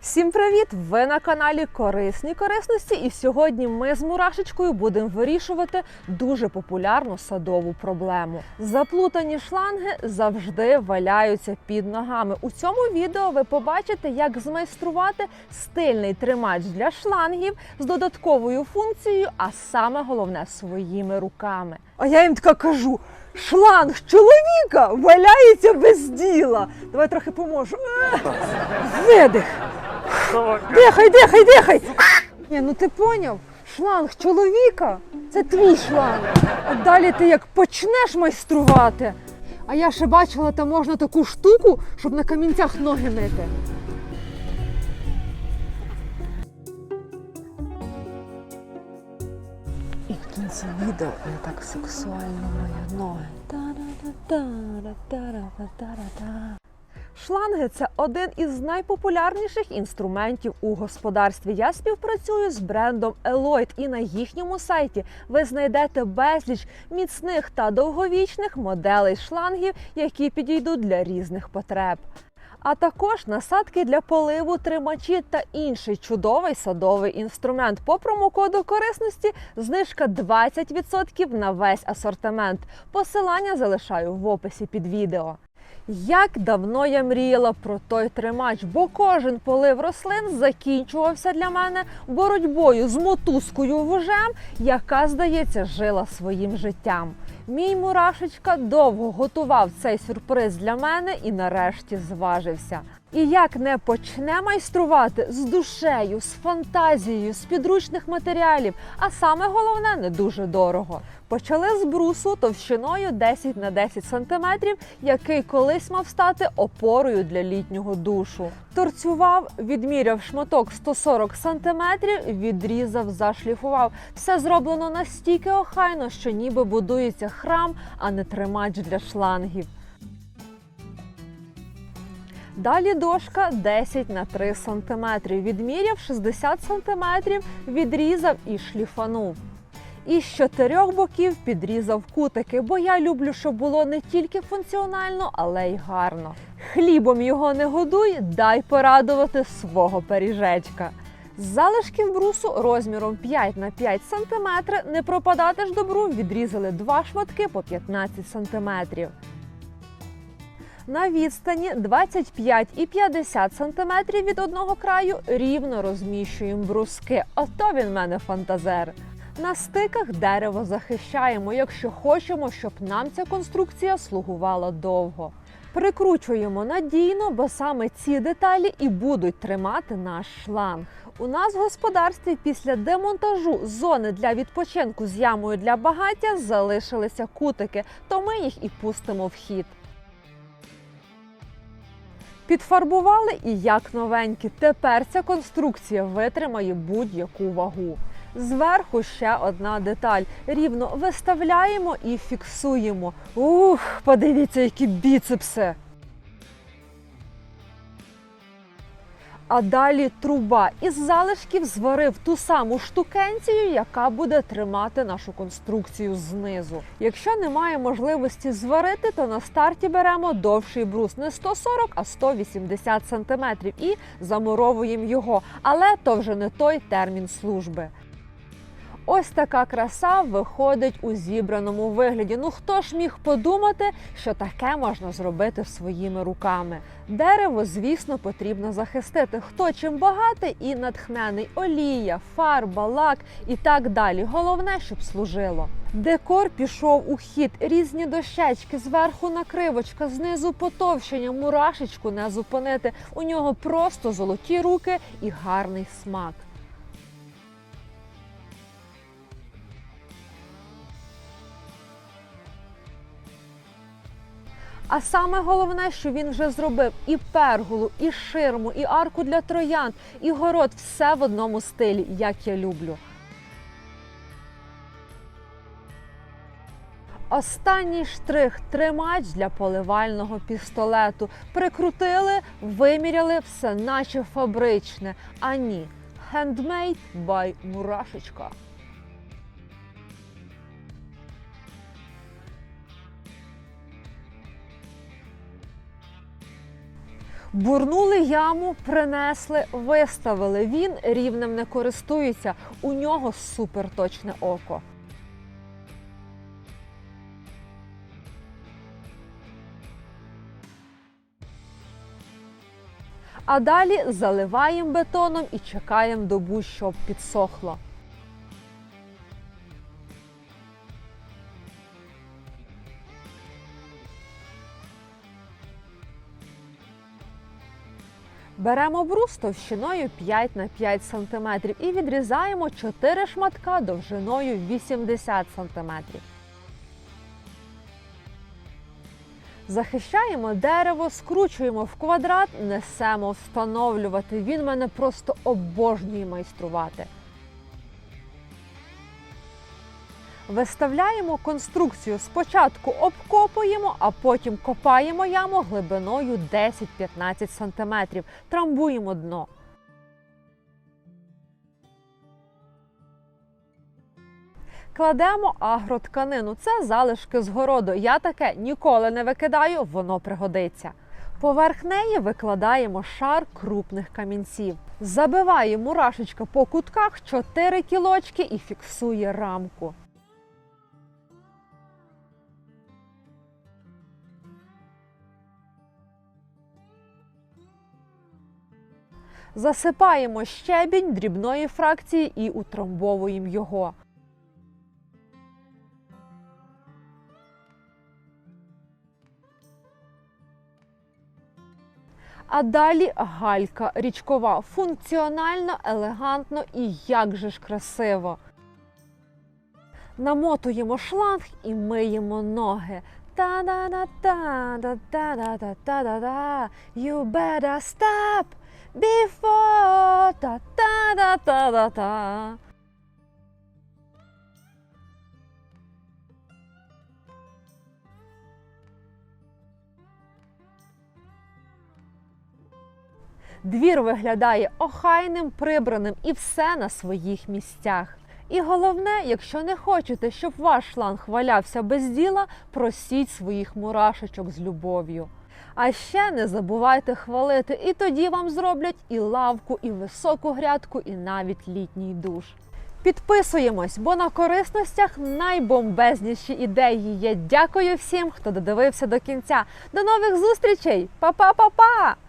Всім привіт! Ви на каналі Корисні корисності. І сьогодні ми з мурашечкою будемо вирішувати дуже популярну садову проблему. Заплутані шланги завжди валяються під ногами. У цьому відео ви побачите, як змайструвати стильний тримач для шлангів з додатковою функцією, а саме головне своїми руками. А я їм така кажу: шланг чоловіка валяється без діла. Давай трохи поможу. Видих. Дихай, дихай, дихай. Ні, ну ти поняв? Шланг чоловіка це твій шланг. А далі ти як почнеш майструвати. А я ще бачила, там можна таку штуку, щоб на камінцях ноги мити. І в кінці відео я так сексуально мої ноги. Та-да-да-да-да-да-да-да-да. Шланги це один із найпопулярніших інструментів у господарстві. Я співпрацюю з брендом Eloyd і на їхньому сайті ви знайдете безліч міцних та довговічних моделей шлангів, які підійдуть для різних потреб. А також насадки для поливу, тримачі та інший чудовий садовий інструмент. По промокоду корисності знижка 20% на весь асортимент. Посилання залишаю в описі під відео. Як давно я мріяла про той тримач, бо кожен полив рослин закінчувався для мене боротьбою з мотузкою вужем, яка, здається, жила своїм життям. Мій мурашечка довго готував цей сюрприз для мене і нарешті зважився. І як не почне майструвати з душею, з фантазією, з підручних матеріалів, а саме головне не дуже дорого. Почали з брусу товщиною 10 на 10 сантиметрів, який колись мав стати опорою для літнього душу. Торцював, відміряв шматок 140 сантиметрів, відрізав, зашліфував. Все зроблено настільки охайно, що ніби будується храм, а не тримач для шлангів. Далі дошка 10 на 3 см. Відміряв 60 см, відрізав і шліфанув. І з чотирьох боків підрізав кутики, бо я люблю, щоб було не тільки функціонально, але й гарно. Хлібом його не годуй, дай порадувати свого пиріжечка. З залишків брусу розміром 5 на 5 см не пропадати ж добру, відрізали два шматки по 15 см. На відстані 25 і 50 см від одного краю рівно розміщуємо бруски. Ото він в мене фантазер. На стиках дерево захищаємо, якщо хочемо, щоб нам ця конструкція слугувала довго. Прикручуємо надійно, бо саме ці деталі і будуть тримати наш шланг. У нас в господарстві після демонтажу зони для відпочинку з ямою для багаття залишилися кутики, то ми їх і пустимо в хід. Підфарбували і як новенькі. Тепер ця конструкція витримає будь-яку вагу. Зверху ще одна деталь. Рівно виставляємо і фіксуємо. Ух, подивіться, які біцепси. А далі труба із залишків зварив ту саму штукенцію, яка буде тримати нашу конструкцію знизу. Якщо немає можливості зварити, то на старті беремо довший брус не 140, а 180 см і замуровуємо його. Але то вже не той термін служби. Ось така краса виходить у зібраному вигляді. Ну хто ж міг подумати, що таке можна зробити своїми руками? Дерево, звісно, потрібно захистити. Хто чим багатий і натхнений олія, фарба, лак і так далі. Головне, щоб служило. Декор пішов у хід, різні дощечки, зверху накривочка, знизу потовщення, мурашечку не зупинити. У нього просто золоті руки і гарний смак. А саме головне, що він вже зробив і перголу, і ширму, і арку для троянд, і город все в одному стилі, як я люблю. Останній штрих тримач для поливального пістолету. Прикрутили, виміряли все, наче фабричне. А ні, handmade by Мурашечка. Бурнули яму, принесли, виставили. Він рівнем не користується. У нього суперточне око. А далі заливаємо бетоном і чекаємо добу, щоб підсохло. Беремо брус товщиною 5 на 5 см і відрізаємо 4 шматка довжиною 80 см. Захищаємо дерево, скручуємо в квадрат, несемо встановлювати. Він мене просто обожнює майструвати. Виставляємо конструкцію. Спочатку обкопуємо, а потім копаємо яму глибиною 10-15 см. Трамбуємо дно. Кладемо агротканину. Це залишки з городу. Я таке ніколи не викидаю, воно пригодиться. Поверх неї викладаємо шар крупних камінців. Забиває мурашечка по кутках 4 кілочки і фіксує рамку. Засипаємо щебінь дрібної фракції і утрамбовуємо його. А далі галька річкова. Функціонально, елегантно і як же ж красиво. Намотуємо шланг і миємо ноги. Та-да-да-та-да-да-да-да-да-да. You better stop before та-та-да-та-да-та. Двір виглядає охайним, прибраним і все на своїх місцях. І головне, якщо не хочете, щоб ваш шланг валявся без діла, просіть своїх мурашечок з любов'ю. А ще не забувайте хвалити, і тоді вам зроблять і лавку, і високу грядку, і навіть літній душ. Підписуємось, бо на корисностях найбомбезніші ідеї є. Дякую всім, хто додивився до кінця. До нових зустрічей! Па-па-па-па!